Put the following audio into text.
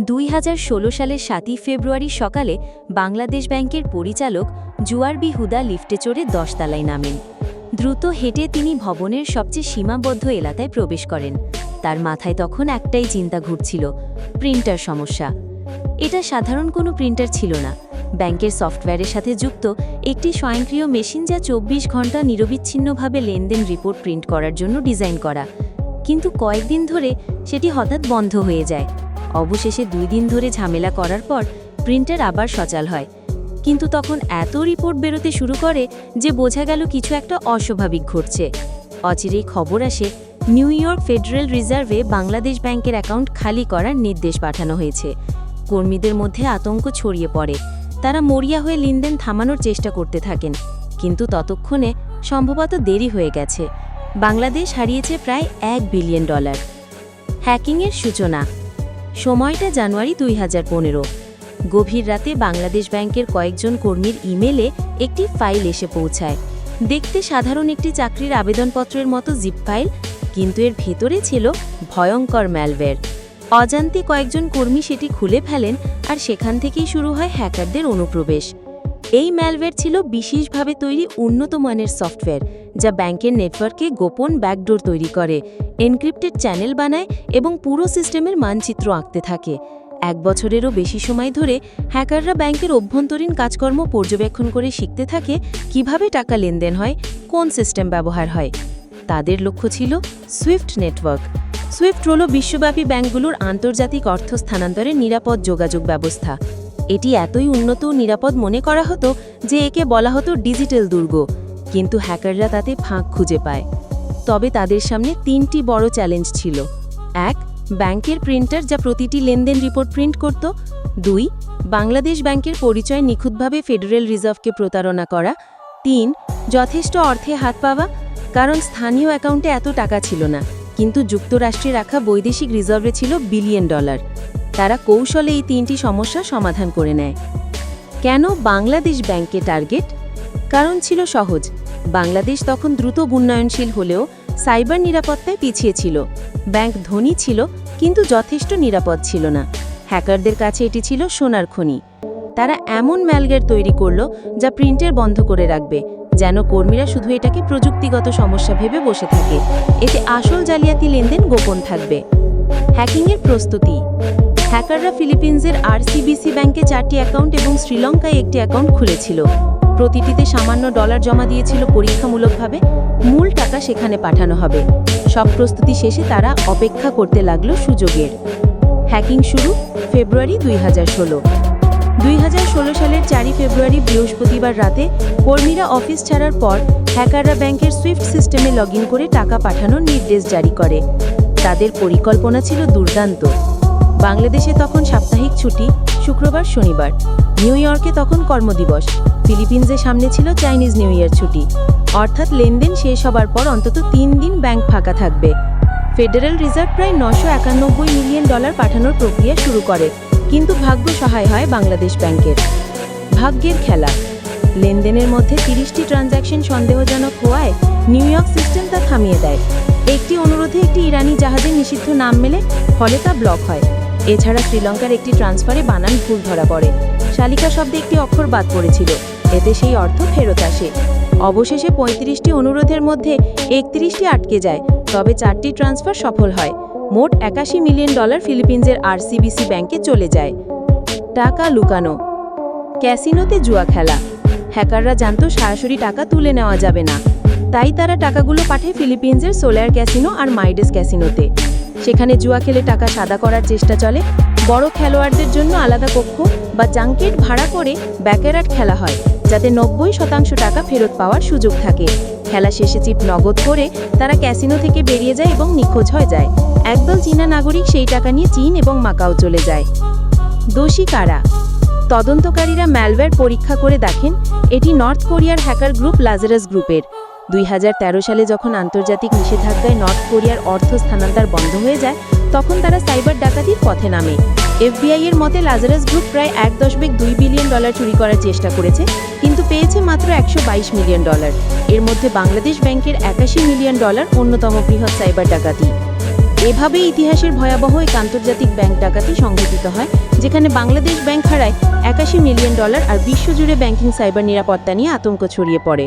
দুই হাজার ষোলো সালের সাতই ফেব্রুয়ারি সকালে বাংলাদেশ ব্যাংকের পরিচালক জুয়ারবি হুদা লিফটে চড়ে দশতলায় নামেন। দ্রুত হেঁটে তিনি ভবনের সবচেয়ে সীমাবদ্ধ এলাকায় প্রবেশ করেন। তার মাথায় তখন একটাই চিন্তা ঘুরছিল, প্রিন্টার সমস্যা। এটা সাধারণ কোনো প্রিন্টার ছিল না। ব্যাংকের সফটওয়্যারের সাথে যুক্ত একটি স্বয়ংক্রিয় মেশিন যা চব্বিশ ঘণ্টা নিরবিচ্ছিন্নভাবে লেনদেন রিপোর্ট প্রিন্ট করার জন্য ডিজাইন করা। কিন্তু কয়েকদিন ধরে সেটি হঠাৎ বন্ধ হয়ে যায়। অবশেষে দুই দিন ধরে ঝামেলা করার পর প্রিন্টার আবার সচাল হয়। কিন্তু তখন এত রিপোর্ট বেরোতে শুরু করে যে বোঝা গেল কিছু একটা অস্বাভাবিক ঘটছে। অচিরেই খবর আসে, নিউ ইয়র্ক ফেডারেল রিজার্ভে বাংলাদেশ ব্যাংকের অ্যাকাউন্ট খালি করার নির্দেশ পাঠানো হয়েছে। কর্মীদের মধ্যে আতঙ্ক ছড়িয়ে পড়ে। তারা মরিয়া হয়ে লেনদেন থামানোর চেষ্টা করতে থাকেন। কিন্তু ততক্ষণে সম্ভবত দেরি হয়ে গেছে। বাংলাদেশ হারিয়েছে প্রায় এক বিলিয়ন ডলার। হ্যাকিংয়ের সূচনা। সময়টা জানুয়ারি দুই হাজার পনেরো। গভীর রাতে বাংলাদেশ ব্যাংকের কয়েকজন কর্মীর ইমেলে একটি ফাইল এসে পৌঁছায়। দেখতে সাধারণ একটি চাকরির আবেদনপত্রের মতো জিপ ফাইল, কিন্তু এর ভেতরে ছিল ভয়ঙ্কর ম্যালওয়্যার। অজান্তে কয়েকজন কর্মী সেটি খুলে ফেলেন আর সেখান থেকেই শুরু হয় হ্যাকারদের অনুপ্রবেশ। এই ম্যালওয়্যার ছিল বিশেষভাবে তৈরি উন্নত মানের সফটওয়্যার যা ব্যাংকের নেটওয়ার্কে গোপন ব্যাকডোর তৈরি করে এনক্রিপ্টেড চ্যানেল বানায় এবং পুরো সিস্টেমের মানচিত্র আঁকতে থাকে। এক বছরেরও বেশি সময় ধরে হ্যাকাররা ব্যাংকের অভ্যন্তরীণ কাজকর্ম পর্যবেক্ষণ করে শিখতে থাকে কীভাবে টাকা লেনদেন হয়, কোন সিস্টেম ব্যবহার হয়। তাদের লক্ষ্য ছিল সুইফট নেটওয়ার্ক সুইফট হল বিশ্বব্যাপী ব্যাংকগুলোর আন্তর্জাতিক অর্থ স্থানান্তরের নিরাপদ যোগাযোগ ব্যবস্থা। এটি এতই উন্নত ও নিরাপদ মনে করা হতো যে একে বলা হতো ডিজিটাল দুর্গ। কিন্তু হ্যাকাররা তাতে ফাঁক খুঁজে পায়। তবে তাদের সামনে তিনটি বড় চ্যালেঞ্জ ছিল। এক, ব্যাংকের প্রিন্টার যা প্রতিটি লেনদেন রিপোর্ট প্রিন্ট করত। দুই, বাংলাদেশ ব্যাংকের পরিচয় নিখুঁতভাবে ফেডারেল রিজার্ভকে প্রতারণা করা। তিন, যথেষ্ট অর্থে হাত পাওয়া, কারণ স্থানীয় অ্যাকাউন্টে এত টাকা ছিল না। কিন্তু যুক্তরাষ্ট্রে রাখা বৈদেশিক রিজার্ভে ছিল বিলিয়ন ডলার। তারা কৌশলে এই তিনটি সমস্যা সমাধান করে নেয়। কেন বাংলাদেশ ব্যাংকে টার্গেট? কারণ ছিল সহজ। বাংলাদেশ তখন দ্রুত উন্নয়নশীল হলেও সাইবার নিরাপত্তায় পিছিয়ে ছিল। ব্যাংক ধনী ছিল, কিন্তু যথেষ্ট নিরাপদ ছিল না। হ্যাকারদের কাছে এটি ছিল সোনার খনি। তারা এমন ম্যালগের তৈরি করল, যা প্রিন্টের বন্ধ করে রাখবে, যেন কর্মীরা শুধু এটাকে প্রযুক্তিগত সমস্যা ভেবে বসে থাকে। এতে আসল জালিয়াতি লেনদেন গোপন থাকবে। হ্যাকিংয়ের প্রস্তুতি। হ্যাকাররা ফিলিপিন্সের আরসিবিসি ব্যাংকে চারটি অ্যাকাউন্ট এবং শ্রীলঙ্কায় একটি অ্যাকাউন্ট খুলেছিল। প্রতিটিতে সামান্য ডলার জমা দিয়েছিল পরীক্ষামূলকভাবে। মূল টাকা সেখানে পাঠানো হবে। সব প্রস্তুতি শেষে তারা অপেক্ষা করতে লাগল সুযোগের। হ্যাকিং শুরু ফেব্রুয়ারি দুই হাজার ষোলো। দুই হাজার ষোলো সালের চারই ফেব্রুয়ারি বৃহস্পতিবার রাতে কর্মীরা অফিস ছাড়ার পর হ্যাকাররা ব্যাংকের সুইফট সিস্টেমে লগ করে টাকা পাঠানোর নির্দেশ জারি করে। তাদের পরিকল্পনা ছিল দুর্দান্ত। বাংলাদেশে তখন সাপ্তাহিক ছুটি, শুক্রবার, শনিবার। নিউ ইয়র্কে তখন কর্মদিবস। ফিলিপিন্সের সামনে ছিল চাইনিজ নিউ ইয়ার ছুটি। অর্থাৎ লেনদেন শেষ হবার পর অন্তত তিন দিন ব্যাংক ফাঁকা থাকবে। ফেডারেল রিজার্ভ প্রায় নশো একানব্বই মিলিয়ন ডলার পাঠানোর প্রক্রিয়া শুরু করে, কিন্তু ভাগ্য সহায় হয় বাংলাদেশ ব্যাংকের। ভাগ্যের খেলা। লেনদেনের মধ্যে তিরিশটি ট্রানজ্যাকশন সন্দেহজনক হওয়ায় নিউ ইয়র্ক সিস্টেম তা থামিয়ে দেয়। একটি অনুরোধে একটি ইরানি জাহাজের নিষিদ্ধ নাম মেলে, ফলে তা ব্লক হয়। এছাড়া শ্রীলঙ্কার একটি ট্রান্সফারে বানান ভুল ধরা পড়ে। শালিকা শব্দে একটি অক্ষর বাদ পড়েছিল। এতে সেই অর্থ ফেরত আসে। অবশেষে পঁয়ত্রিশটি অনুরোধের মধ্যে একত্রিশটি আটকে যায়, তবে চারটি ট্রান্সফার সফল হয়। মোট একাশি মিলিয়ন ডলার ফিলিপিন্সের আরসিবিসি ব্যাংকে চলে যায়। টাকা লুকানো। ক্যাসিনোতে জুয়া খেলা। হ্যাকাররা জানত সরাসরি টাকা তুলে নেওয়া যাবে না। তাই তারা টাকাগুলো পাঠায় ফিলিপিন্সের সোলার ক্যাসিনো আর মাইডেস ক্যাসিনোতে। সেখানে জুয়া খেলে টাকা সাদা করার চেষ্টা চলে। বড় খেলোয়াড়দের জন্য আলাদা কক্ষ বা জাঙ্কেট ভাড়া করে ব্যাকেরাট খেলা হয়, যাতে নব্বই শতাংশ টাকা ফেরত পাওয়ার সুযোগ থাকে। খেলা শেষে চিপ নগদ করে তারা ক্যাসিনো থেকে বেরিয়ে যায় এবং নিখোঁজ হয়ে যায়। একদল চীনা নাগরিক সেই টাকা নিয়ে চীন এবং মাকাও চলে যায়। দোষী কারা? তদন্তকারীরা ম্যালওয়্যার পরীক্ষা করে দেখেন, এটি নর্থ কোরিয়ার হ্যাকার গ্রুপ লাজারাস গ্রুপের। দুই হাজার তেরো সালে যখন আন্তর্জাতিক নিষেধাজ্ঞায় নর্থ কোরিয়ার অর্থ স্থানান্তর বন্ধ হয়ে যায়, তখন তারা সাইবার ডাকাতির পথে নামে। এফবিআই এর মতে লাজারাস গ্রুপ প্রায় এক দশমিক দুই বিলিয়ন ডলার চুরি করার চেষ্টা করেছে, কিন্তু পেয়েছে মাত্র একশো বাইশ মিলিয়ন ডলার। এর মধ্যে বাংলাদেশ ব্যাংকের একাশি মিলিয়ন ডলার অন্যতম বৃহৎ সাইবার ডাকাতি। এভাবে ইতিহাসের ভয়াবহ এক আন্তর্জাতিক ব্যাংক ডাকাতি সংঘটিত হয়, যেখানে বাংলাদেশ ব্যাংক হারায় একাশি মিলিয়ন ডলার আর বিশ্বজুড়ে ব্যাংকিং সাইবার নিরাপত্তা নিয়ে আতঙ্ক ছড়িয়ে পড়ে।